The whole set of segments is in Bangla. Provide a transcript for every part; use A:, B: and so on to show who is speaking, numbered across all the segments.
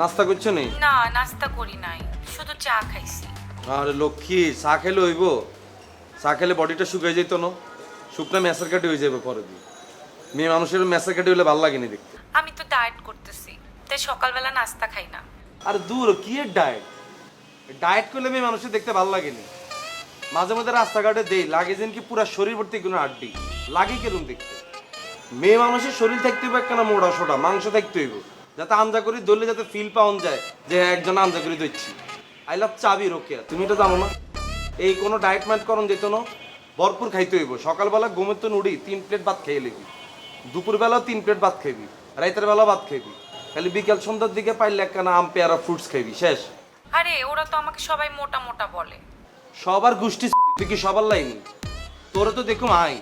A: নাস্তা করছ নি?
B: না নাস্তা করি নাই। শুধু চা খাইছি।
A: আরে লক্ষ্মী চা খেলে হইব? চা খেলে বডিটা শুকিয়ে যেত না। শুকনা মেসার কাটি হয়ে যাবে পরে দিয়ে মেয়ে মানুষের মেসার কাটি হলে ভালো লাগেনি দেখতে।
B: আমি তো ডায়েট করতেছি তাই সকালবেলা নাস্তা খাই না।
A: আর দূর কি এর ডায়েট ডায়েট করলে মেয়ে মানুষের দেখতে ভালো লাগেনি। মাঝে মাঝে রাস্তাঘাটে দেই লাগে যেন কি পুরো শরীর ভর্তি কোনো আড্ডি। লাগে কিরম দেখতে? মেয়ে মানুষের শরীর থাকতে হইব একখানা মোড়া সোটা মাংস থাকতে হইব। যাতে আঞ্জা করি ধরলে যাতে ফিল পাওয়া যায় যে হ্যাঁ, একজন আঞ্জা করি দিচ্ছি আই লাভ চাবি রোকেয়া তুমি এটা জানো না? এই কোনো ডায়েট ম্যাট করণ যেত না ভরপুর খাইতে হইব। সকালবেলা ঘুমের তো নুড়ি তিন প্লেট ভাত খেয়ে লেবি। দুপুরবেলাও তিন প্লেট ভাত খাইবি রাইতের বেলা ভাত খাইবি খালি বিকেল সন্ধ্যার দিকে পাইলে একখানা আম পেয়ারা ফ্রুটস খাইবি শেষ।
B: আরে ওরা তো আমাকে সবাই মোটা মোটা বলে।
A: সবার গোষ্ঠী তুই কি সবার লাইনি? তোরে তো দেখুম আই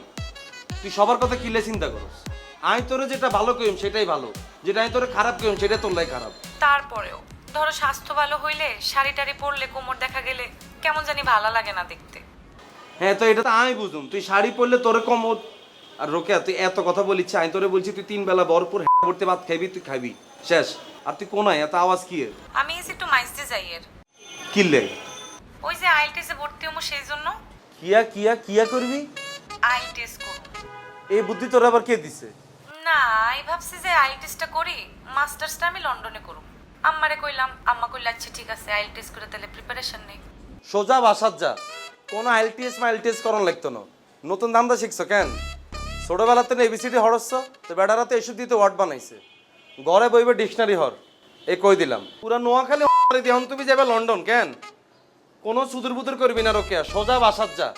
A: তুই সবার কথা কিলে চিন্তা করস? আই তোরে যেটা ভালো কইম সেটাই ভালো। যেটা আমি তোরে খারাপ কইম সেটা তোর লাই খারাপ।
B: তারপরেও ধরো স্বাস্থ্য ভালো হইলে শাড়ি টাড়ি পরলে কোমর দেখা গেলে কেমন জানি ভালো লাগে না দেখতে।
A: হ্যাঁ তো এটা তো আমি বুঝুম। তুই শাড়ি পরলে তোরে কোমর আর রোকেয়া তুই এত কথা বলিস আমি তোরে বলছি তুই তিন বেলা ভরপুর হ্যাঁ ভরতে ভাত খাইবি তুই খাবি শেষ। আর তুই কোনায় এত আওয়াজ কি এর
B: আমি এসে একটু মাইজতে যাই এর।
A: কিনলে
B: ওই যে আইল টেস্টে ভর্তি হব সেই জন্য
A: কিয়া কিয়া কিয়া করবি?
B: আইল টেস্ট করব।
A: এই বুদ্ধি তোর আবার কে দিছে?
B: না আমি ভাবছি যে আইল টেস্টটা করি মাস্টার্সটা আমি লন্ডনে করব আম্মারে কইলাম আম্মা কইলে আচ্ছা ঠিক আছে আইল করে তাহলে প্রিপারেশন নেই।
A: সোজা বাসার যা কোনো আইএলটিএস মাইলটিএস করন লাগতো না। নতুন ধান্দা শিখছো কেন? ছোটবেলাতে না এবিসিডি হরস্য তো বেটারা তো এসব দিতে ওয়ার্ড বানাইছে। ঘরে বইবে ডিকশনারি হর। এ কই দিলাম। পুরা নোয়াখালী দিয়ে তুমি যাবে লন্ডন কেন? কোনো সুদূর বুদুর করবি না রোকেয়া সোজা বাসার যা।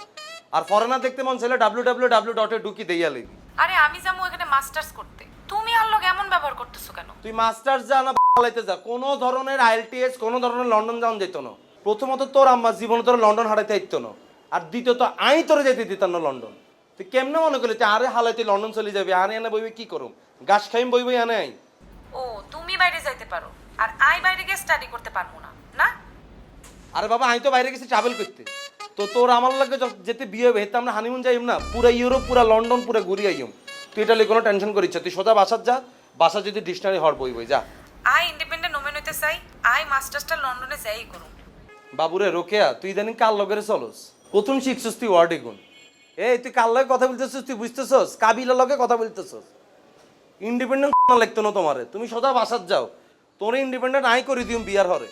A: আর ফরেনার দেখতে মন চাইলে ডাব্লিউ ডাব্লিউ ডাব্লিউ ডটে ঢুকি দেইয়া লিবি
B: আরে আমি যাব এখানে মাস্টার্স করতে। তুমি আর লোক এমন ব্যবহার করতেছো কেন?
A: তুই মাস্টার্স যা না পালাইতে যা। কোনো ধরনের আইএলটিএস কোনো ধরনের লন্ডন যাওয়া যেত না। প্রথমত তোর আম্মা জীবনে তোর লন্ডন হারাইতে আইতো না। আর দ্বিতীয়ত আই তোরে যেতে দিতাম না লন্ডন। তুই কেমনে মনে করলি তুই আরে হালাইতে লন্ডন চলে যাবি আরে এনে বইবে কি করুম? গাছ খাইম বইবে আনে আই।
B: ও তুমি বাইরে যাইতে পারো। আর আই বাইরে গিয়ে স্টাডি করতে পারব না না?
A: আরে বাবা আমি তো বাইরে গেছি ট্রাভেল করতে। তো তোর আমার লাগে যেতে বিয়ে হবে হেতে আমরা হানিমুন যাইম না পুরা ইউরোপ পুরা লন্ডন পুরা ঘুরি আইম। তুই এটা লিয়ে কোনো টেনশন করিস তুই সোজা বাসার যা বাসা যদি ডিকশনারি হর বই বই যা।
B: আই ইন্ডিপেন্ডেন্ট ওমেন হইতে চাই আই মাস্টার্সটা লন্ডনে যাই করুম
A: বাবুরে রোকেয়া তুই ইদানিং কার লগেরে চলস? প্রথম শিখছিস তুই ওয়ার্ড গুণ। এই তুই কার লগে কথা বলতেছিস তুই বুঝতেছস? কাবিলার লগে কথা বলতেছস। ইন্ডিপেন্ডেন্ট না লাগতো না তোমারে। তুমি সদা বাসাত যাও। তোর ইন্ডিপেন্ডেন্ট আই করে দিও বিয়ার হরে।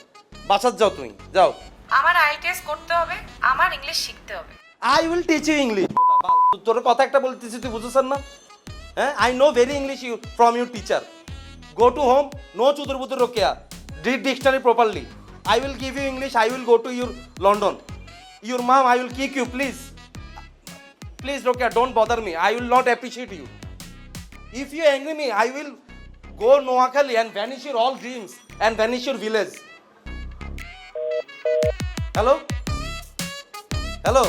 A: বাসাত যাও তুমি যাও।
B: আমার আইএলটিএস করতে হবে আমার ইংলিশ শিখতে হবে।
A: I will teach you English তোর কথা একটা বলতেছি তুই বুঝেছেন না? হ্যাঁ I know very English you from your teacher go to home no চুদুর Budur Rokeya read dictionary properly I will give you English I will go to your London your mum I will kick you please please Rokeya don't bother me I will not appreciate you if you angry me I will go Noakhali and vanish your all dreams and vanish your village hello hello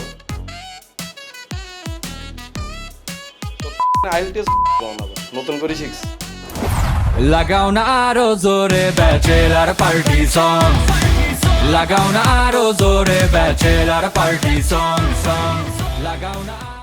A: নতুন করে শিখছি।
C: লাগাও না আরও জোরে ব্যাচেলার পার্টি সং লাগাও না আরও জোরে ব্যাচেলার পার্টি সং সং লাগাও না